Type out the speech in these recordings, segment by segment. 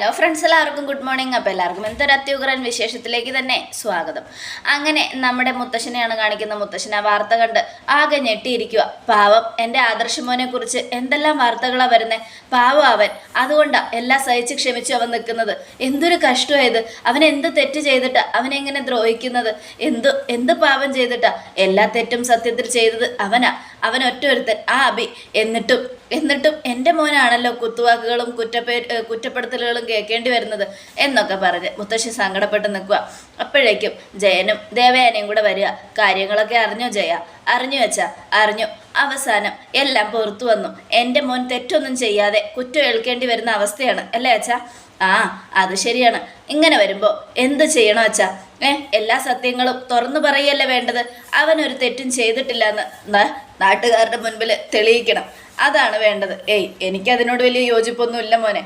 Hello friends എല്ലാവർക്കും good morning അപ്പോൾ എല്ലാവർക്കും എന്തൊരു അത്യുഗ്രൻ വിശേഷത്തിലേക്ക് തന്നെ സ്വാഗതം. അങ്ങനെ നമ്മുടെ മുത്തശ്ശനെയാണ് കാണിക്കുന്ന മുത്തശ്ശൻ ആ വാർത്ത കണ്ട് ആകെ ഞെട്ടിയിരിക്കുക പാവം എന്റെ ആദർശമോനെ കുറിച്ച് എന്തെല്ലാം വാർത്തകളാണ് വരുന്നത് പാവം അവൻ. അതുകൊണ്ടാണ് എല്ലാം സഹിച്ച് ക്ഷമിച്ചു അവൻ നിൽക്കുന്നത്. എന്തൊരു കഷ്ടമായത് അവൻ എന്ത് തെറ്റ് ചെയ്തിട്ടാ? അവനെങ്ങനെ ദ്രോഹിക്കുന്നത്? എന്ത് എന്ത് പാവം ചെയ്തിട്ടാ? എല്ലാ തെറ്റും സത്യത്തിൽ ചെയ്തത് അവനാ. അവൻ ഒറ്റ ഒരുത്തൻ ആ അബി എന്നിട്ടും എന്നിട്ടും എന്റെ മോനാണല്ലോ കുത്തുവാക്കുകളും കുറ്റപ്പേ കുറ്റപ്പെടുത്തലുകളും കേൾക്കേണ്ടി വരുന്നത് എന്നൊക്കെ പറഞ്ഞ് മുത്തശ്ശി സങ്കടപ്പെട്ട് നിൽക്കുക അപ്പോഴേക്കും ജയനും ദേവയാനയും കൂടെ വരിക. കാര്യങ്ങളൊക്കെ അറിഞ്ഞു ജയ? അറിഞ്ഞു വെച്ചാ അറിഞ്ഞു. അവസാനം എല്ലാം പുറത്തു വന്നു. എന്റെ മോൻ തെറ്റൊന്നും ചെയ്യാതെ കുറ്റം ഏൽക്കേണ്ടി വരുന്ന അവസ്ഥയാണ്. അല്ലേ അച്ഛാ? ആ അത് ശരിയാണ്. ഇങ്ങനെ വരുമ്പോൾ എന്ത് ചെയ്യണം അച്ഛാ? ഏ എല്ലാ സത്യങ്ങളും തുറന്നു പറയല്ലേ വേണ്ടത്? അവനൊരു തെറ്റും ചെയ്തിട്ടില്ല എന്ന് നാട്ടുകാരുടെ മുൻപിൽ തെളിയിക്കണം. അതാണ് വേണ്ടത്. ഏയ് എനിക്കതിനോട് വലിയ യോജിപ്പൊന്നുമില്ല മോനെ.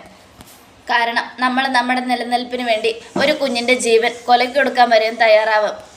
കാരണം നമ്മൾ നമ്മുടെ നിലനിൽപ്പിന് വേണ്ടി ഒരു കുഞ്ഞിന്റെ ജീവൻ കൊലയ്ക്ക് കൊടുക്കാൻ വരെയും തയ്യാറാവും.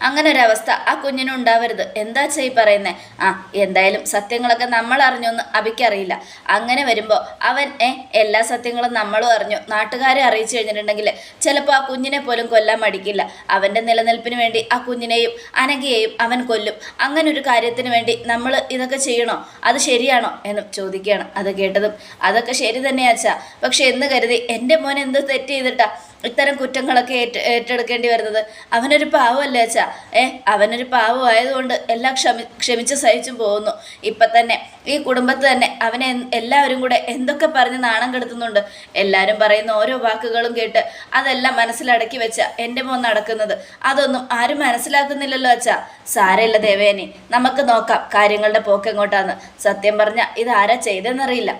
അങ്ങനെ ഒരവസ്ഥ ആ കുഞ്ഞിനും ഉണ്ടാവരുത്. എന്താ ചെയ് പറയുന്നേ? ആ എന്തായാലും സത്യങ്ങളൊക്കെ നമ്മൾ അറിഞ്ഞൊന്ന് അബിക്കറിയില്ല. അങ്ങനെ വരുമ്പോൾ അവൻ ഏ എല്ലാ സത്യങ്ങളും നമ്മളും അറിഞ്ഞു. നാട്ടുകാരെ അറിയിച്ചു കഴിഞ്ഞിട്ടുണ്ടെങ്കിൽ ചിലപ്പോൾ ആ കുഞ്ഞിനെ പോലും കൊല്ലാൻ മടിക്കില്ല. അവന്റെ നിലനിൽപ്പിന് വേണ്ടി ആ കുഞ്ഞിനെയും അനഘയെയും അവൻ കൊല്ലും. അങ്ങനെ ഒരു കാര്യത്തിന് വേണ്ടി നമ്മൾ ഇതൊക്കെ ചെയ്യണോ? അത് ശരിയാണോ എന്നും ചോദിക്കുകയാണ്. അത് കേട്ടതും അതൊക്കെ ശരി തന്നെയാച്ചാ പക്ഷെ എന്ന് കരുതി എന്റെ മോൻ എന്ത് തെറ്റ് ചെയ്തിട്ടാ ഇത്തരം കുറ്റങ്ങളൊക്കെ ഏറ്റെടുക്കേണ്ടി വരുന്നത്? അവനൊരു പാവമല്ലേ അച്ഛാ? ഏ അവനൊരു പാവമായതുകൊണ്ട് എല്ലാം ക്ഷമി ക്ഷമിച്ച് സഹിച്ചും പോകുന്നു. ഇപ്പം തന്നെ ഈ കുടുംബത്ത് തന്നെ അവനെ എല്ലാവരും കൂടെ എന്തൊക്കെ പറഞ്ഞ് നാണം കെടുത്തുന്നുണ്ട്. എല്ലാവരും പറയുന്ന ഓരോ വാക്കുകളും കേട്ട് അതെല്ലാം മനസ്സിലടക്കി വെച്ച എന്റെ മോൻ നടക്കുന്നത്. അതൊന്നും ആരും മനസ്സിലാക്കുന്നില്ലല്ലോ അച്ഛാ. സാരമില്ല ദേവേനി നമുക്ക് നോക്കാം കാര്യങ്ങളുടെ പോക്ക് എങ്ങോട്ടാന്ന്. സത്യം പറഞ്ഞാൽ ഇതാരാ ചെയ്തെന്നറിയില്ല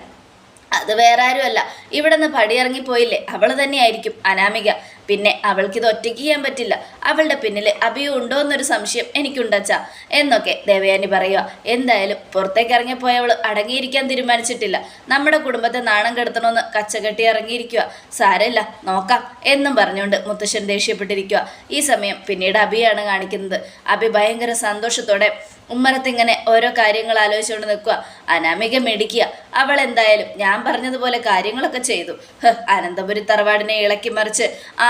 അത് വേറെ ആരുമല്ല ഇവിടെ നിന്ന് പടിയിറങ്ങിപ്പോയില്ലേ? അവൾ തന്നെയായിരിക്കും അനാമിക. പിന്നെ അവൾക്കിത് ഒറ്റയ്ക്ക് ചെയ്യാൻ പറ്റില്ല. അവളുടെ പിന്നിൽ അഭിയു ഉണ്ടോ എന്നൊരു സംശയം എനിക്കുണ്ടച്ചാ. എന്നൊക്കെ ദേവയാനി പറയുക എന്തായാലും പുറത്തേക്ക് ഇറങ്ങിപ്പോയ അവൾ അടങ്ങിയിരിക്കാൻ തീരുമാനിച്ചിട്ടില്ല. നമ്മുടെ കുടുംബത്തെ നാണം കെടുത്തണമെന്ന് കച്ചകെട്ടി ഇറങ്ങിയിരിക്കുക സാരമില്ല നോക്കാം എന്നും പറഞ്ഞുകൊണ്ട് മുത്തശ്ശൻ ദേഷ്യപ്പെട്ടിരിക്കുക ഈ സമയം പിന്നീട് അഭിയാണ് കാണിക്കുന്നത്. അഭി ഭയങ്കര സന്തോഷത്തോടെ ഉമ്മറത്തിങ്ങനെ ഓരോ കാര്യങ്ങൾ ആലോചിച്ചുകൊണ്ട് നിൽക്കുക അനാമിക മെടിക്കുക അവൾ എന്തായാലും ഞാൻ പറഞ്ഞതുപോലെ കാര്യങ്ങളൊക്കെ ചെയ്തു. അനന്തപുരി തറവാടിനെ ഇളക്കി മറിച്ച്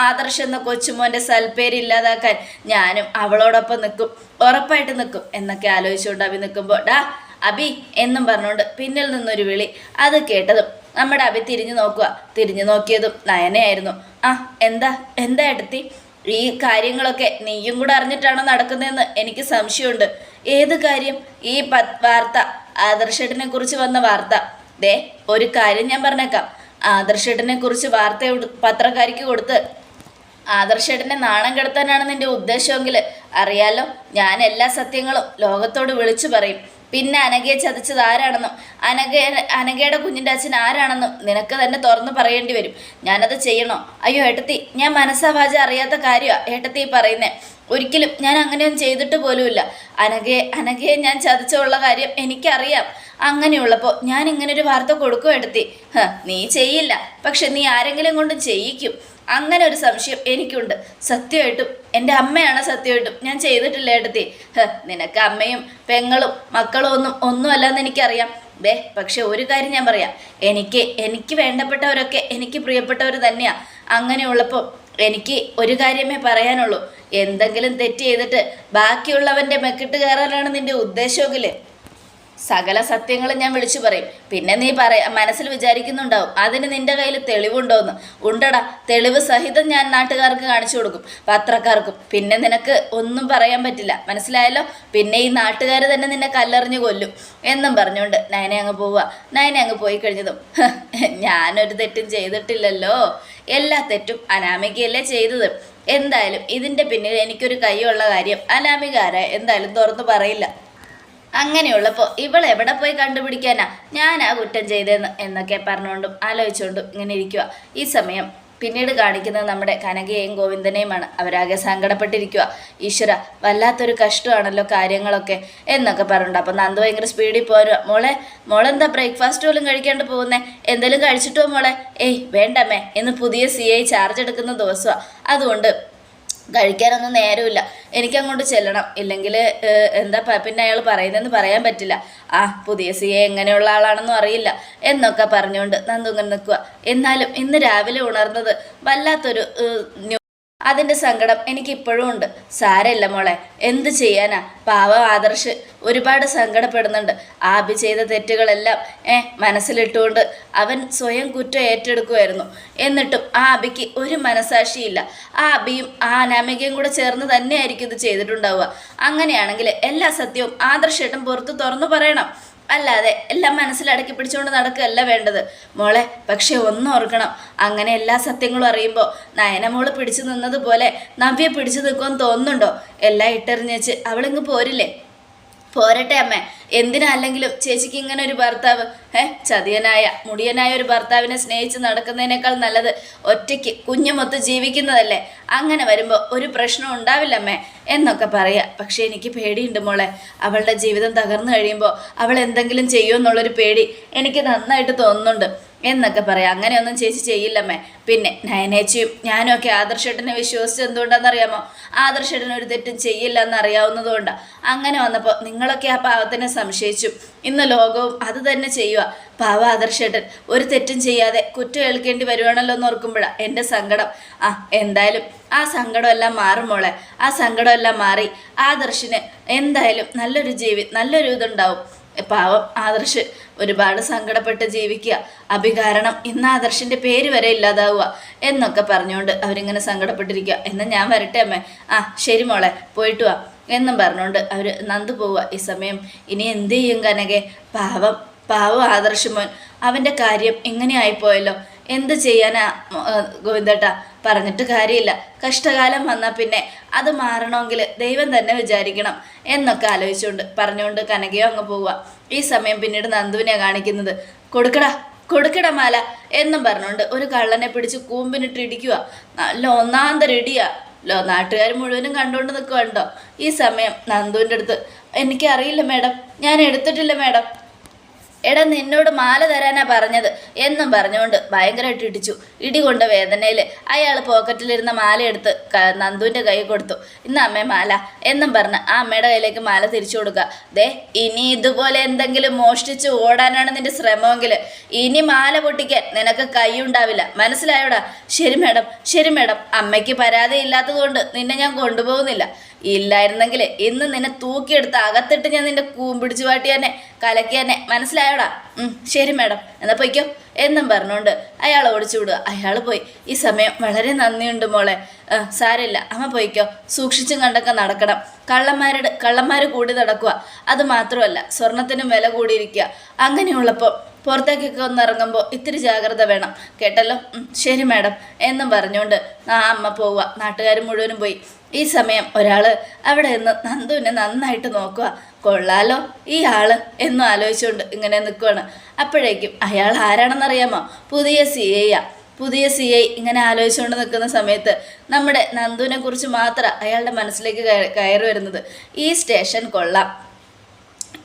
ആദർശ് എന്ന കൊച്ചുമോന്റെ സൽപ്പേര് ഇല്ലാതാക്കാൻ ഞാനും അവളോടൊപ്പം നിൽക്കും. ഉറപ്പായിട്ട് നിൽക്കും എന്നൊക്കെ ആലോചിച്ചുകൊണ്ട് അഭി നിൽക്കുമ്പോൾ ഡാ അബി എന്നും പറഞ്ഞുകൊണ്ട് പിന്നിൽ നിന്നൊരു വിളി അത് കേട്ടതും നമ്മുടെ അഭി തിരിഞ്ഞു നോക്കുക തിരിഞ്ഞു നോക്കിയതും നയനയായിരുന്നു. ആ എന്താ എന്താ എടുത്തി? ഈ കാര്യങ്ങളൊക്കെ നീയും കൂടെ അറിഞ്ഞിട്ടാണോ നടക്കുന്നതെന്ന് എനിക്ക് സംശയമുണ്ട്. ഏത് കാര്യം? ഈ വാർത്ത ആദർശേട്ടനെ കുറിച്ച് വന്ന വാർത്ത. ദേ ഒരു കാര്യം ഞാൻ പറഞ്ഞേക്കാം. ആദർശേട്ടനെ കുറിച്ച് വാർത്ത പത്രക്കാരിക്ക് കൊടുത്ത് ആദർശേട്ടനെ നാണം കെടുത്താനാണ് നിന്റെ ഉദ്ദേശമെങ്കിൽ അറിയാലോ ഞാൻ എല്ലാ സത്യങ്ങളും ലോകത്തോട് വിളിച്ചു പറയും. പിന്നെ അനഘയെ ചതിച്ചത് ആരാണെന്നും അനഘ അനഘയുടെ കുഞ്ഞിന്റെ അച്ഛൻ ആരാണെന്നും നിനക്ക് തന്നെ തുറന്നു പറയേണ്ടി വരും. ഞാനത് ചെയ്യണോ? അയ്യോ ഏട്ടത്തി ഞാൻ മനസ്സാവാച അറിയാത്ത കാര്യമാണ് ഏട്ടത്തി പറയുന്നേ. ഒരിക്കലും ഞാൻ അങ്ങനെയൊന്നും ചെയ്തിട്ട് പോലുമില്ല. അനഘയെ അനഘയെ ഞാൻ ചതിച്ചുള്ള കാര്യം എനിക്കറിയാം. അങ്ങനെയുള്ളപ്പോൾ ഞാൻ ഇങ്ങനെ ഒരു വാർത്ത കൊടുക്കും എടുത്തി. നീ ചെയ്യില്ല. പക്ഷെ നീ ആരെങ്കിലും കൊണ്ട് ചെയ്യിക്കും. അങ്ങനെ ഒരു സംശയം എനിക്കുണ്ട്. സത്യമായിട്ടും എന്റെ അമ്മയാണ് സത്യമായിട്ടും ഞാൻ ചെയ്തിട്ടില്ല എടുത്തി. നിനക്ക് അമ്മയും പെങ്ങളും മക്കളും ഒന്നും ഒന്നുമല്ലെന്ന് എനിക്കറിയാം. ദേ പക്ഷെ ഒരു കാര്യം ഞാൻ പറയാം. എനിക്ക് എനിക്ക് വേണ്ടപ്പെട്ടവരൊക്കെ എനിക്ക് പ്രിയപ്പെട്ടവർ തന്നെയാണ് അങ്ങനെയുള്ളപ്പോൾ എനിക്ക് ഒരു കാര്യമേ പറയാനുള്ളൂ. എന്തെങ്കിലും തെറ്റ് ചെയ്തിട്ട് ബാക്കിയുള്ളവന്റെ മെക്കിട്ട് കയറാനാണ് നിന്റെ ഉദ്ദേശമെങ്കിൽ സകല സത്യങ്ങളും ഞാൻ വിളിച്ചു പറയും. പിന്നെ നീ പറയ മനസ്സിൽ വിചാരിക്കുന്നുണ്ടാവും അതിന് നിന്റെ കയ്യിൽ തെളിവുണ്ടോന്ന്. ഉണ്ടടാ തെളിവ് സഹിതം ഞാൻ നാട്ടുകാർക്ക് കാണിച്ചു കൊടുക്കും പത്രക്കാർക്കും. പിന്നെ നിനക്ക് ഒന്നും പറയാൻ പറ്റില്ല മനസ്സിലായല്ലോ? പിന്നെ ഈ നാട്ടുകാർ തന്നെ നിന്നെ കല്ലെറിഞ്ഞു കൊല്ലും. എന്നും പറഞ്ഞുകൊണ്ട് നയനെ അങ്ങ് പോവുക. നയനെ അങ്ങ് പോയി കഴിഞ്ഞതും "ഹ്, ഞാനൊരു തെറ്റും ചെയ്തിട്ടില്ലല്ലോ. എല്ലാ തെറ്റും അനാമികയല്ലേ ചെയ്തത്. എന്തായാലും ഇതിന്റെ പിന്നിൽ എനിക്കൊരു കൈയുള്ള കാര്യം അനാമികാര എന്തായാലും തുറന്നു പറയില്ല. അങ്ങനെയുള്ളപ്പോൾ ഇവൾ എവിടെ പോയി കണ്ടുപിടിക്കാനാ? ആ കുറ്റം ചെയ്തതെന്ന് എന്നൊക്കെ പറഞ്ഞുകൊണ്ടും ആലോചിച്ചുകൊണ്ടും ഇങ്ങനെ ഇരിക്കുക ഈ സമയം പിന്നീട് കാണിക്കുന്നത് നമ്മുടെ കനകയെയും ഗോവിന്ദനെയുമാണ്. അവരാകെ സങ്കടപ്പെട്ടിരിക്കുക ഈശ്വര വല്ലാത്തൊരു കഷ്ടമാണല്ലോ കാര്യങ്ങളൊക്കെ എന്നൊക്കെ പറഞ്ഞിട്ടുണ്ട് അപ്പം നന്ദു ഭയങ്കര സ്പീഡിൽ പോരുക മോളെ മോളെന്താ ബ്രേക്ക്ഫാസ്റ്റ് പോലും കഴിക്കാണ്ട് പോകുന്നേ? എന്തെങ്കിലും കഴിച്ചിട്ടോ മോളെ? ഏയ് വേണ്ടമ്മേ. ഇന്ന് പുതിയ സി ഐ ചാർജ് എടുക്കുന്ന ദിവസമാണ് അതുകൊണ്ട് കഴിക്കാനൊന്നും നേരമില്ല. എനിക്കങ്ങോട്ട് ചെല്ലണം. ഇല്ലെങ്കിൽ എന്താ പിന്നെ അയാൾ പറയുന്നതെന്ന് പറയാൻ പറ്റില്ല. ആ പുതിയ സി എങ്ങനെയുള്ള ആളാണെന്നും അറിയില്ല. എന്നൊക്കെ പറഞ്ഞുകൊണ്ട് നന്ദു നിൽക്കുക. എന്നാലും ഇന്ന് രാവിലെ ഉണർന്നത് വല്ലാത്തൊരു അതിന്റെ സങ്കടം എനിക്കിപ്പോഴും ഉണ്ട്. സാരമില്ല മോളെ എന്ത് ചെയ്യാനാ? പാവ ആദർശ് ഒരുപാട് സങ്കടപ്പെടുന്നുണ്ട്. ആബി ചെയ്ത തെറ്റുകളെല്ലാം ഏ മനസ്സിലിട്ടുകൊണ്ട് അവൻ സ്വയം കുറ്റം ഏറ്റെടുക്കുമായിരുന്നു എന്നിട്ടും ആ അബിക്ക് ഒരു മനസാക്ഷിയില്ല. ആ അബിയും ആ അനാമികയും കൂടെ ചേർന്ന് തന്നെയായിരിക്കും ഇത് ചെയ്തിട്ടുണ്ടാവുക. അങ്ങനെയാണെങ്കിൽ എല്ലാ സത്യവും ആദർശേട്ടൻ പുറത്ത് തുറന്നു പറയണം. അല്ലാതെ എല്ലാം മനസ്സിലടക്കി പിടിച്ചുകൊണ്ട് നടക്കുകയല്ല വേണ്ടത്. മോളെ പക്ഷെ ഒന്നും ഓർക്കണം. അങ്ങനെ എല്ലാ സത്യങ്ങളും അറിയുമ്പോൾ നയന നയനമോൾ പിടിച്ചു നിന്നതുപോലെ നവ്യ പിടിച്ചു നിൽക്കുമെന്ന് തോന്നുന്നുണ്ടോ? എല്ലാം ഇട്ടെറിഞ്ഞേച്ച് അവളിങ്ങ് പോരില്ലേ? പോരട്ടെ അമ്മ. എന്തിനാ അല്ലെങ്കിലും ചേച്ചിക്ക് ഇങ്ങനെ ഒരു ഭർത്താവ്? ഏ ചതിയനായ മുടിയനായ ഒരു ഭർത്താവിനെ സ്നേഹിച്ച് നടക്കുന്നതിനേക്കാൾ നല്ലത് ഒറ്റയ്ക്ക് കുഞ്ഞുമൊത്ത് ജീവിക്കുന്നതല്ലേ? അങ്ങനെ വരുമ്പോൾ ഒരു പ്രശ്നം ഉണ്ടാവില്ലമ്മേ എന്നൊക്കെ പറയാ. പക്ഷേ എനിക്ക് പേടിയുണ്ട് മോളെ. അവളുടെ ജീവിതം തകർന്നു കഴിയുമ്പോൾ അവൾ എന്തെങ്കിലും ചെയ്യുമെന്നുള്ളൊരു പേടി എനിക്ക് നന്നായിട്ട് തോന്നുന്നുണ്ട്. എന്നൊക്കെ പറയാം. അങ്ങനെയൊന്നും ചേച്ചി ചെയ്യില്ലമ്മേ. പിന്നെ നയനേച്ചിയും ഞാനും ഒക്കെ ആദർശേട്ടനെ വിശ്വസിച്ച് എന്തുകൊണ്ടാണെന്നറിയാമോ? ആദർശേട്ടൻ ഒരു തെറ്റും ചെയ്യില്ല എന്നറിയാവുന്നതുകൊണ്ടാണ് അങ്ങനെ വന്നപ്പോൾ നിങ്ങളൊക്കെ ആ പാവത്തിനെ സംശയിച്ചു. ഇന്ന് ലോകവും അത് തന്നെ ചെയ്യുക പാവ ആദർശേട്ടൻ ഒരു തെറ്റും ചെയ്യാതെ കുറ്റം ഏൽക്കേണ്ടി വരുവാണല്ലോ എന്ന് ഓർക്കുമ്പോഴാണ് എന്റെ സങ്കടം. ആ എന്തായാലും ആ സങ്കടമെല്ലാം മാറും ആ സങ്കടമെല്ലാം മാറി ആദർശിന് എന്തായാലും നല്ലൊരു ജീവി നല്ലൊരു ഇതുണ്ടാവും പാവം ആദർശ് ഒരുപാട് സങ്കടപ്പെട്ട് ജീവിക്കുക. അഭികാരണം ഇന്ന് ആദർശിന്റെ പേര് വരെ ഇല്ലാതാവുക എന്നൊക്കെ പറഞ്ഞുകൊണ്ട് അവരിങ്ങനെ സങ്കടപ്പെട്ടിരിക്കുക. എന്നാൽ ഞാൻ വരട്ടെ അമ്മേ. ആ ശരി മോളെ പോയിട്ട് വാ. എന്നും പറഞ്ഞുകൊണ്ട് അവർ നന്ദു പോവുക. ഈ സമയം ഇനി എന്ത് ചെയ്യും കനകെ? പാവം പാവം ആദർശ് മോൻ അവന്റെ കാര്യം ഇങ്ങനെ ആയിപ്പോയല്ലോ. എന്ത് ചെയ്യാനാ ഗോവിന്ദേട്ട? പറഞ്ഞിട്ട് കാര്യമില്ല. കഷ്ടകാലം വന്നാൽ പിന്നെ അത് മാറണമെങ്കിൽ ദൈവം തന്നെ വിചാരിക്കണം എന്നൊക്കെ ആലോചിച്ചുകൊണ്ട് പറഞ്ഞുകൊണ്ട് കനകയോ അങ്ങ് പോവുക ഈ സമയം പിന്നീട് നന്ദുവിനെ കാണിക്കുന്നത്. കൊടുക്കടാ കൊടുക്കട മാല എന്നും പറഞ്ഞുകൊണ്ട് ഒരു കള്ളനെ പിടിച്ച് കൂമ്പിനിട്ട് ഇടിക്കുക നല്ല ഒന്നാന്തരം ഇടിയാ. ലോ നാട്ടുകാർ മുഴുവനും കണ്ടുകൊണ്ട് നിൽക്കുന്നുണ്ടോ ഈ സമയം നന്ദുവിന്റെ അടുത്ത് എനിക്കറിയില്ല മാഡം ഞാൻ എടുത്തിട്ടില്ല മാഡം. എടാ നിന്നോട് മാല തരാനാ പറഞ്ഞത്. എന്നും പറഞ്ഞുകൊണ്ട് ഭയങ്കരമായിട്ട് ഇടിച്ചു. ഇടികൊണ്ട് വേദനയിൽ അയാൾ പോക്കറ്റിലിരുന്ന മാല എടുത്ത് നന്ദുവിന്റെ കൈ കൊടുത്തു. ഇന്ന് അമ്മേ മാല. എന്നും പറഞ്ഞ് ആ അമ്മയുടെ കയ്യിലേക്ക് മാല തിരിച്ചു കൊടുക്കുക. ദേ ഇനി ഇതുപോലെ എന്തെങ്കിലും മോഷ്ടിച്ച് ഓടാനാണ് നിന്റെ ശ്രമമെങ്കിൽ ഇനി മാല പൊട്ടിക്കാൻ നിനക്ക് കൈ ഉണ്ടാവില്ല മനസ്സിലായോടാ? ശരി മേഡം ശരി മേഡം. അമ്മയ്ക്ക് പരാതി ഇല്ലാത്തതുകൊണ്ട് നിന്നെ ഞാൻ കൊണ്ടുപോകുന്നില്ല. ഇല്ലായിരുന്നെങ്കിൽ ഇന്ന് നിന്നെ തൂക്കിയെടുത്ത് അകത്തിട്ട് ഞാൻ നിന്റെ കൂമ്പിടിച്ചു വാട്ടി തന്നെ കലക്കി തന്നെ മനസ്സിലായോടാ? ശരി മാഡം. എന്നാ പൊയ്ക്കോ. എന്നും പറഞ്ഞുകൊണ്ട് അയാൾ ഓടിച്ചു വിടുക. അയാൾ പോയി. ഈ സമയം വളരെ നന്ദിയുണ്ട് മോളെ. സാരമില്ല. അമ്മ പോയിക്കോ. സൂക്ഷിച്ചും കണ്ടൊക്കെ നടക്കണം. കള്ളന്മാരുടെ കള്ളന്മാർ കൂടി നടക്കുക അത് മാത്രമല്ല സ്വർണത്തിനും വില കൂടിയിരിക്കുക അങ്ങനെയുള്ളപ്പോൾ പുറത്തേക്കൊക്കെ ഒന്ന് ഇറങ്ങുമ്പോൾ ഇത്തിരി ജാഗ്രത വേണം. കേട്ടല്ലോ? ശരി മാഡം. എന്നും പറഞ്ഞുകൊണ്ട് ആ അമ്മ പോവുക. നാട്ടുകാർ മുഴുവനും പോയി. ഈ സമയം ഒരാൾ അവിടെ നിന്ന് നന്ദുവിനെ നന്നായിട്ട് നോക്കുക. കൊള്ളാലോ ഈ ആൾ എന്നും ആലോചിച്ചുകൊണ്ട് ഇങ്ങനെ നിൽക്കുവാണ് അപ്പോഴേക്കും അയാൾ ആരാണെന്നറിയാമോ? പുതിയ സി ഐയാ പുതിയ സി ഐ ഇങ്ങനെ ആലോചിച്ചുകൊണ്ട് നിൽക്കുന്ന സമയത്ത് നമ്മുടെ നന്ദുവിനെ കുറിച്ച് മാത്രം അയാളുടെ മനസ്സിലേക്ക് കയ- കയറി വരുന്നത്. ഈ സ്റ്റേഷൻ കൊള്ളാം.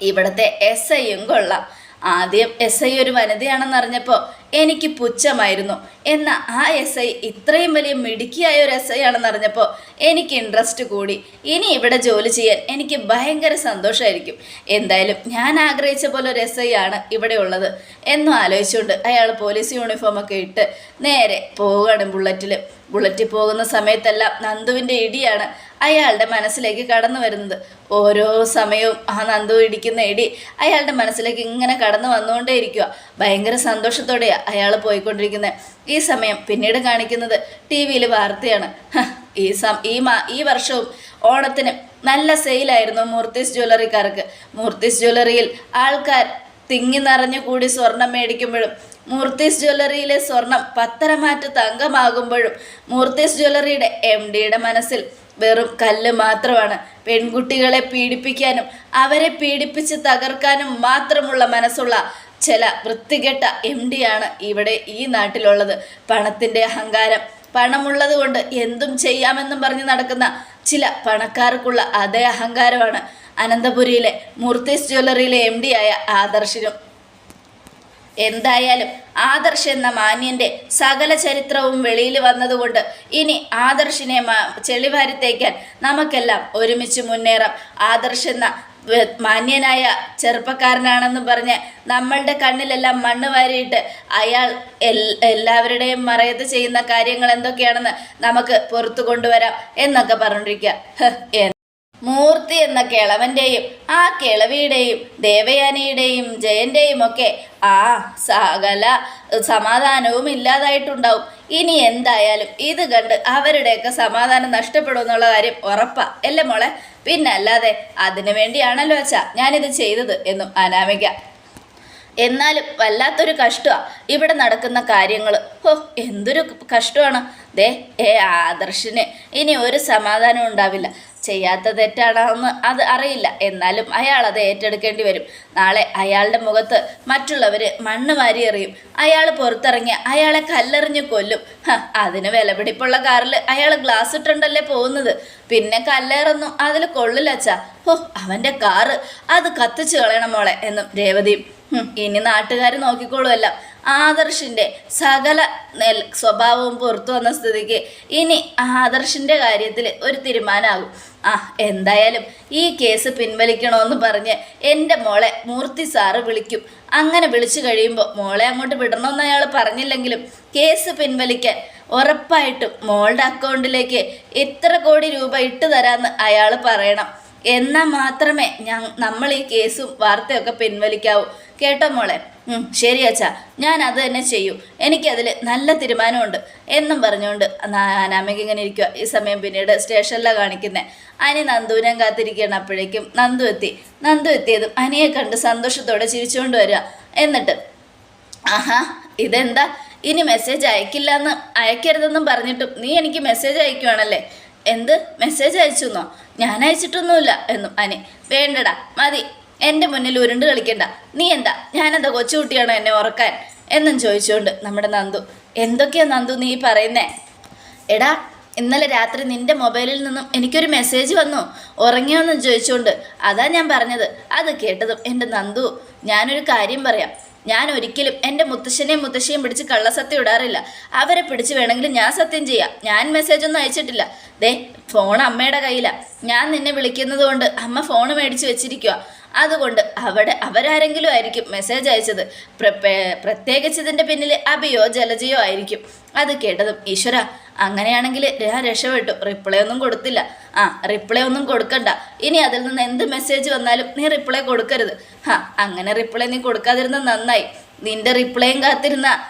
ഇവിടുത്തെ എസ് ഐയും കൊള്ളാം. ആദ്യം എസ് ഐ ഒരു വനിതയാണെന്ന് അറിഞ്ഞപ്പോൾ എനിക്ക് പുച്ഛമായിരുന്നു. എന്ന ആ എസ് ഐ ഇത്രയും വലിയ മിടുക്കിയായ ഒരു എസ് ഐ ആണെന്ന് അറിഞ്ഞപ്പോൾ എനിക്ക് ഇൻട്രസ്റ്റ് കൂടി. ഇനി ഇവിടെ ജോലി ചെയ്യാൻ എനിക്ക് ഭയങ്കര സന്തോഷമായിരിക്കും എന്തായാലും ഞാൻ ആഗ്രഹിച്ച പോലെ ഒരു എസ് ഐ ആണ് ഇവിടെ ഉള്ളത്. എന്നും ആലോചിച്ചുകൊണ്ട് അയാൾ പോലീസ് യൂണിഫോം ഒക്കെ ഇട്ട് നേരെ പോവുകയാണ് ബുള്ളറ്റിൽ ബുള്ളറ്റിൽ പോകുന്ന സമയത്തെല്ലാം നന്ദുവിന്റെ ഇടിയാണ് അയാളുടെ മനസ്സിലേക്ക് കടന്നു വരുന്നത്. ഓരോ സമയവും ആ നന്ദു ഇടിക്കുന്ന ഇടി അയാളുടെ മനസ്സിലേക്ക് ഇങ്ങനെ കടന്നു വന്നുകൊണ്ടേ ഇരിക്കുക ഭയങ്കര സന്തോഷത്തോടെയാണ് അയാൾ പോയിക്കൊണ്ടിരിക്കുന്നത് ഈ സമയം പിന്നീട് കാണിക്കുന്നത് ടി വിയിൽ വാർത്തയാണ്. ഈ സം ഈ മാ ഈ വർഷവും ഓണത്തിന് നല്ല സെയിലായിരുന്നു മൂർത്തീസ് ജ്വല്ലറിക്കാർക്ക്. മൂർത്തീസ് ജ്വല്ലറിയിൽ ആൾക്കാർ തിങ്ങി നിറഞ്ഞു കൂടി സ്വർണം മേടിക്കുമ്പോഴും മൂർത്തീസ് ജ്വല്ലറിയിലെ സ്വർണം പത്തരമാറ്റ് തങ്കമാകുമ്പോഴും മൂർത്തീസ് ജ്വല്ലറിയുടെ എം ഡിയുടെ മനസ്സിൽ വെറും കല്ല് മാത്രമാണ്. പെൺകുട്ടികളെ പീഡിപ്പിക്കാനും അവരെ പീഡിപ്പിച്ച് തകർക്കാനും മാത്രമുള്ള മനസ്സുള്ള ചില വൃത്തികെട്ട എം ഡിയാണ് ഇവിടെ ഈ നാട്ടിലുള്ളത്. പണത്തിന്റെ അഹങ്കാരം. പണമുള്ളത് കൊണ്ട് എന്തും ചെയ്യാമെന്നും പറഞ്ഞ് നടക്കുന്ന ചില പണക്കാർക്കുള്ള അതേ അഹങ്കാരമാണ് അനന്തപുരിയിലെ മൂർത്തീസ് ജ്വല്ലറിയിലെ എം ആയ ആദർശിനും. എന്തായാലും ആദർശ് എന്ന മാന്യന്റെ സകല ചരിത്രവും വെളിയിൽ വന്നതുകൊണ്ട് ഇനി ആദർശിനെ ചെളിവാരി തേക്കാൻ നമുക്കെല്ലാം ഒരുമിച്ച് മുന്നേറാം. ആദർശ് എന്ന മാന്യനായ ചെറുപ്പക്കാരനാണെന്ന് പറഞ്ഞ് നമ്മളുടെ കണ്ണിലെല്ലാം മണ്ണ് വാരിയിട്ട് അയാൾ എല്ലാവരുടെയും മറയത്ത് ചെയ്യുന്ന കാര്യങ്ങൾ എന്തൊക്കെയാണെന്ന് നമുക്ക് പുറത്തു കൊണ്ടുവരാം എന്നൊക്കെ പറഞ്ഞിരിക്കുക മൂർത്തി എന്ന കിളവന്റെയും ആ കിളവിയുടെയും ദേവയാനിയുടെയും ജയന്റെയും ഒക്കെ ആ സകല സമാധാനവും ഇല്ലാതായിട്ടുണ്ടാവും. ഇനി എന്തായാലും ഇത് കണ്ട് അവരുടെയൊക്കെ സമാധാനം നഷ്ടപ്പെടുമെന്നുള്ള കാര്യം ഉറപ്പാ. അല്ലേ മോളെ? പിന്നെ അല്ലാതെ അതിനു വേണ്ടിയാണല്ലോ അച്ഛാ ഞാനിത് ചെയ്തത് എന്നും അനാമിക. എന്നാലും വല്ലാത്തൊരു കഷ്ടമാണ് ഇവിടെ നടക്കുന്ന കാര്യങ്ങൾ ഓ എന്തൊരു കഷ്ടമാണ്. ദേ ഏ ആദർശിന് ഇനി ഒരു സമാധാനം ഉണ്ടാവില്ല. ചെയ്യാത്ത തെറ്റാണെന്ന് അത് അറിയില്ല. എന്നാലും അയാൾ അത് ഏറ്റെടുക്കേണ്ടി വരും. നാളെ അയാളുടെ മുഖത്ത് മറ്റുള്ളവർ മണ്ണ് മാരി എറിയും. അയാൾ പുറത്തിറങ്ങി അയാളെ കല്ലെറിഞ്ഞ് കൊല്ലും. അതിന് വിലപിടിപ്പുള്ള കാറിൽ അയാൾ ഗ്ലാസ് ഇട്ടുണ്ടല്ലേ പോകുന്നത്? പിന്നെ കല്ലേറൊന്നും. അതിൽ കൊള്ളില്ല അച്ഛ. ഓ അവന്റെ കാറ്. അത് കത്തിച്ചു കളയണം മോളെ എന്നും രേവതിയും ഇനി നാട്ടുകാർ നോക്കിക്കോളുമല്ല. ആദർശിന്റെ സകല നെൽ സ്വഭാവവും പുറത്തു വന്ന സ്ഥിതിക്ക് ഇനി ആദർശിന്റെ കാര്യത്തിൽ ഒരു തീരുമാനമാകും ആ എന്തായാലും ഈ കേസ് പിൻവലിക്കണമെന്ന് പറഞ്ഞ് എന്റെ മോളെ മൂർത്തി സാറ് വിളിക്കും. അങ്ങനെ വിളിച്ചു കഴിയുമ്പോൾ മോളെ അങ്ങോട്ട് വിടണമെന്ന് അയാൾ പറഞ്ഞില്ലെങ്കിലും കേസ് പിൻവലിക്കാൻ ഉറപ്പായിട്ടും മോളുടെ അക്കൗണ്ടിലേക്ക് എത്ര കോടി രൂപ ഇട്ട് തരാമെന്ന് അയാൾ പറയണം. എന്നാൽ മാത്രമേ ഞ നമ്മൾ ഈ കേസും വാർത്തയൊക്കെ പിൻവലിക്കാവൂ. കേട്ടോ മോളെ. ശരി അച്ഛാ. ഞാൻ അത് തന്നെ ചെയ്യൂ. എനിക്കതിൽ നല്ല തീരുമാനമുണ്ട്. എന്നും പറഞ്ഞുകൊണ്ട് അനാമിക ഇങ്ങനെ ഇരിക്കുക ഈ സമയം പിന്നീട് സ്റ്റേഷനിലാണ് കാണിക്കുന്നത് അനി നന്ദുവിനെ കാത്തിരിക്കുകയാണ്. അപ്പോഴേക്കും നന്ദു എത്തി. നന്ദു എത്തിയതും അനിയെ കണ്ട് സന്തോഷത്തോടെ ചിരിച്ചുകൊണ്ട് വരിക. എന്നിട്ട് ആഹാ ഇതെന്താ? ഇനി മെസ്സേജ് അയക്കില്ല എന്ന് അയക്കരുതെന്നും പറഞ്ഞിട്ടും നീ എനിക്ക് മെസ്സേജ് അയക്കുവാണല്ലേ? എന്ത്? മെസ്സേജ് അയച്ചു എന്നോ ഞാൻ അയച്ചിട്ടൊന്നുമില്ല എന്നും അനി. വേണ്ടടാ മതി. എന്റെ മുന്നിൽ ഉരുണ്ട് കളിക്കണ്ട. നീ എന്താ? ഞാനെന്താ കൊച്ചുകുട്ടിയാണോ എന്നെ ഉറക്കാൻ? എന്നും ചോദിച്ചുകൊണ്ട് നമ്മുടെ നന്ദു. എന്തൊക്കെയാ നന്ദു നീ പറയുന്നേ? എടാ ഇന്നലെ രാത്രി നിന്റെ മൊബൈലിൽ നിന്നും എനിക്കൊരു മെസ്സേജ് വന്നു. ഉറങ്ങിയോന്ന് ചോദിച്ചുകൊണ്ട്. അതാ ഞാൻ പറഞ്ഞത്. അത് കേട്ടതും എന്റെ നന്ദു. ഞാനൊരു കാര്യം പറയാം. ഞാൻ ഒരിക്കലും എന്റെ മുത്തശ്ശനെയും മുത്തശ്ശിയും പിടിച്ച് കള്ളസത്യം ഇടാറില്ല. അവരെ പിടിച്ച് വേണമെങ്കിൽ ഞാൻ സത്യം ചെയ്യാം. ഞാൻ മെസ്സേജ് ഒന്നും അയച്ചിട്ടില്ല. ദേ ഫോൺ അമ്മയുടെ കയ്യിലാണ് ഞാൻ നിന്നെ വിളിക്കുന്നത് കൊണ്ട് അമ്മ ഫോൺ മേടിച്ച് വെച്ചിരിക്കുക അതുകൊണ്ട് അവിടെ അവരാരെങ്കിലും ആയിരിക്കും മെസ്സേജ് അയച്ചത്. പ്രത്യേകിച്ച് ഇതിന്റെ പിന്നിൽ അബിയോ ജലജയോ ആയിരിക്കും. അത് കേട്ടതും ഈശ്വര അങ്ങനെയാണെങ്കിൽ ഞാൻ രക്ഷപ്പെട്ടു. റിപ്ലൈ ഒന്നും കൊടുത്തില്ല. ആ റിപ്ലൈ ഒന്നും കൊടുക്കണ്ട. ഇനി അതിൽ നിന്ന് എന്ത് മെസ്സേജ് വന്നാലും നീ റിപ്ലൈ കൊടുക്കരുത്. ഹാ അങ്ങനെ റിപ്ലൈ നീ കൊടുക്കാതിരുന്ന നന്നായി. നിന്റെ റിപ്ലൈയും കാത്തിരുന്ന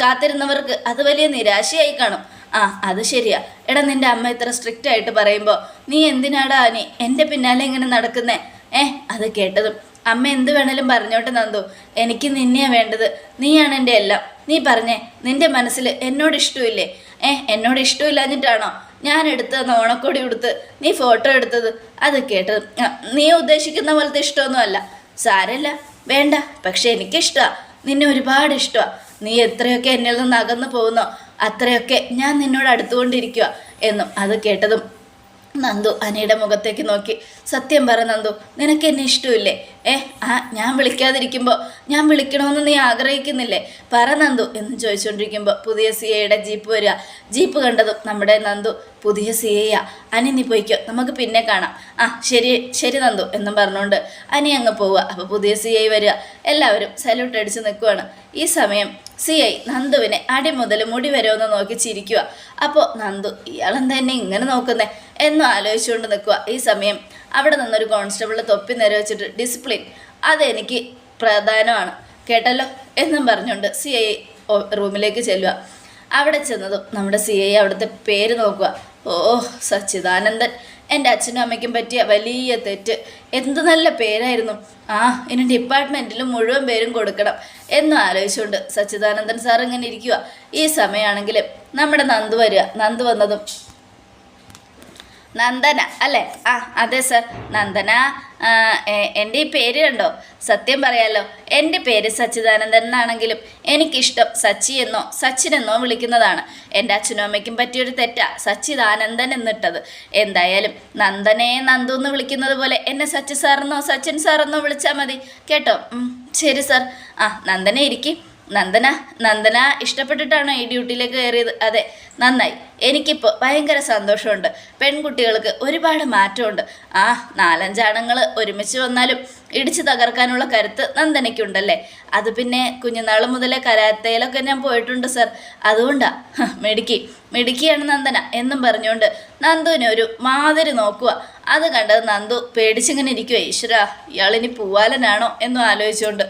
കാത്തിരുന്നവർക്ക് അത് വലിയ നിരാശയായി കാണും. ആ അത് ശരിയാ. എടാ നിന്റെ അമ്മ ഇത്ര സ്ട്രിക്റ്റ് ആയിട്ട് പറയുമ്പോൾ നീ എന്തിനാടാ നീ എന്റെ പിന്നാലെ ഇങ്ങനെ നടക്കുന്നേ? ഏ അത് കേട്ടതും. അമ്മ എന്ത് വേണേലും പറഞ്ഞോട്ടെ നന്ദു. എനിക്ക് നിന്നെയാ വേണ്ടത്. നീയാണ് എന്റെ എല്ലാം. നീ പറഞ്ഞേ നിന്റെ മനസ്സിൽ എന്നോട് ഇഷ്ടമില്ലേ? ഏ എന്നോട് ഇഷ്ടമില്ലാഞ്ഞിട്ടാണോ ഞാൻ എടുത്ത ഓണക്കോടി കൊടുത്ത് നീ ഫോട്ടോ എടുത്തത്? അത് കേട്ടത്. നീ ഉദ്ദേശിക്കുന്ന പോലത്തെ ഇഷ്ടമൊന്നുമല്ല സാരല്ല വേണ്ട. പക്ഷെ എനിക്കിഷ്ടമാണ് നിന്നെ ഒരുപാട് ഇഷ്ടമാണ് നീ എത്രയൊക്കെ എന്നിൽ നിന്ന് അകന്നു പോകുന്നോ അത്രയൊക്കെ ഞാൻ നിന്നോട് അടുത്തുകൊണ്ടിരിക്കുക എന്നും അത് കേട്ടതും നന്ദു അനിയുടെ മുഖത്തേക്ക് നോക്കി. സത്യം പറ നന്ദു നിനക്ക് എന്നെ ഇഷ്ടമില്ലേ? ഏ ആ ഞാൻ വിളിക്കാതിരിക്കുമ്പോൾ ഞാൻ വിളിക്കണമെന്ന് നീ ആഗ്രഹിക്കുന്നില്ലേ? പറ നന്ദു എന്ന് ചോദിച്ചുകൊണ്ടിരിക്കുമ്പോൾ പുതിയ സി എയുടെ ജീപ്പ് വരിക. ജീപ്പ് കണ്ടതും നമ്മുടെ നന്ദു പുതിയ സി എയാ അനി നീ പോയിക്കോ നമുക്ക് പിന്നെ കാണാം. ആ ശരി ശരി നന്ദു എന്നും പറഞ്ഞുകൊണ്ട് അനി അങ്ങ് പോവുക. അപ്പോൾ പുതിയ സി ഐ വരിക. എല്ലാവരും സല്യൂട്ട് അടിച്ച് നിൽക്കുവാണ്. ഈ സമയം സി ഐ നന്ദുവിനെ അടി മുതൽ മുടി വരെ ഒന്ന് നോക്കി ചിരിക്കുക. അപ്പോൾ നന്ദു ഇയാളെന്താ എന്നെ ഇങ്ങനെ നോക്കുന്നേ? എന്നും ആലോചിച്ചുകൊണ്ട് നിൽക്കുക. ഈ സമയം അവിടെ നിന്നൊരു കോൺസ്റ്റബിൾ തൊപ്പി നേരെ വെച്ചിട്ട് ഡിസിപ്ലിൻ അതെനിക്ക് പ്രധാനമാണ്. കേട്ടല്ലോ? എന്നും പറഞ്ഞുകൊണ്ട് സി ഐ റൂമിലേക്ക് ചെല്ലുക. അവിടെ ചെന്നതും നമ്മുടെ സി ഐ അവിടുത്തെ പേര് നോക്കുക. ഓ സച്ചിദാനന്ദൻ എന്റെ അച്ഛനും അമ്മയ്ക്കും പറ്റിയ വലിയ തെറ്റ്. എന്ത് നല്ല പേരായിരുന്നു. ആ ഇനി ഡിപ്പാർട്ട്മെന്റിൽ മുഴുവൻ പേരും കൊടുക്കണം എന്നും ആലോചിച്ചുകൊണ്ട് സച്ചിദാനന്ദൻ സാർ ഇങ്ങനെ ഇരിക്കുക ഈ സമയമാണെങ്കിൽ നമ്മുടെ നന്ദു വരിക. നന്ദു വന്നതും നന്ദന അല്ലേ? ആ അതെ സർ. നന്ദന എന്റെ ഈ പേര് കണ്ടോ? സത്യം പറയാലോ എന്റെ പേര് സച്ചിദാനന്ദൻ എന്നാണെങ്കിലും എനിക്കിഷ്ടം സച്ചി എന്നോ സച്ചിൻ എന്നോ വിളിക്കുന്നതാണ്. എന്റെ അച്ഛനും അമ്മയ്ക്കും പറ്റിയൊരു തെറ്റാ സച്ചിദാനന്ദൻ എന്നിട്ടത്. എന്തായാലും നന്ദനെ നന്ദു എന്ന് വിളിക്കുന്നത് പോലെ എന്നെ സച്ചി സാറെന്നോ സച്ചിൻ സാറെന്നോ വിളിച്ചാൽ മതി. കേട്ടോ? ശരി സാർ. ആ നന്ദന ഇരിക്കും. നന്ദന നന്ദന ഇഷ്ടപ്പെട്ടിട്ടാണോ ഈ ഡ്യൂട്ടിയിലേക്ക് കയറിയത്? അതെ നന്നായി. എനിക്കിപ്പോൾ ഭയങ്കര സന്തോഷമുണ്ട്. പെൺകുട്ടികൾക്ക് ഒരുപാട് മാറ്റമുണ്ട്. ആ നാലഞ്ചാണുങ്ങൾ ഒരുമിച്ച് വന്നാലും ഇടിച്ചു തകർക്കാനുള്ള കരുത്ത് നന്ദനയ്ക്കുണ്ടല്ലേ? അത് പിന്നെ കുഞ്ഞുനാൾ മുതലേ കരാത്തയിലൊക്കെ ഞാൻ പോയിട്ടുണ്ട് സർ. അതുകൊണ്ടാ മിടുക്കി. മിടുക്കിയാണ് നന്ദന എന്നും പറഞ്ഞുകൊണ്ട് നന്ദുവിനെ ഒരു മാതിരി നോക്കുക. അത് കണ്ടത് നന്ദു പേടിച്ചിങ്ങനെ ഇരിക്കുക ഈശ്വര ഇയാളിനി പൂവാലനാണോ എന്നും ആലോചിച്ചുകൊണ്ട്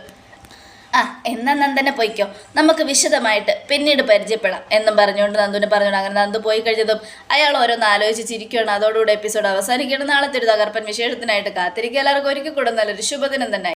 ആ എന്നാ നന്ദനെ പോയിക്കോ. നമുക്ക് വിശദമായിട്ട് പിന്നീട് പരിചയപ്പെടാം എന്നും പറഞ്ഞുകൊണ്ട് നന്ദുവിനെ പറഞ്ഞു അങ്ങനെ നന്ദു പോയി കഴിഞ്ഞതും അയാൾ ഓരോന്ന് ആലോചിച്ചിരിക്കുകയാണ് അതോടുകൂടി എപ്പിസോഡ് അവസാനിക്കണം നാളത്തെ ഒരു തകർപ്പൻ വിശേഷത്തിനായിട്ട് കാത്തിരിക്കുക. എല്ലാവർക്കും ഒരിക്കൽ കൂടെ നല്ലൊരു ശുഭദിനം തന്നെ.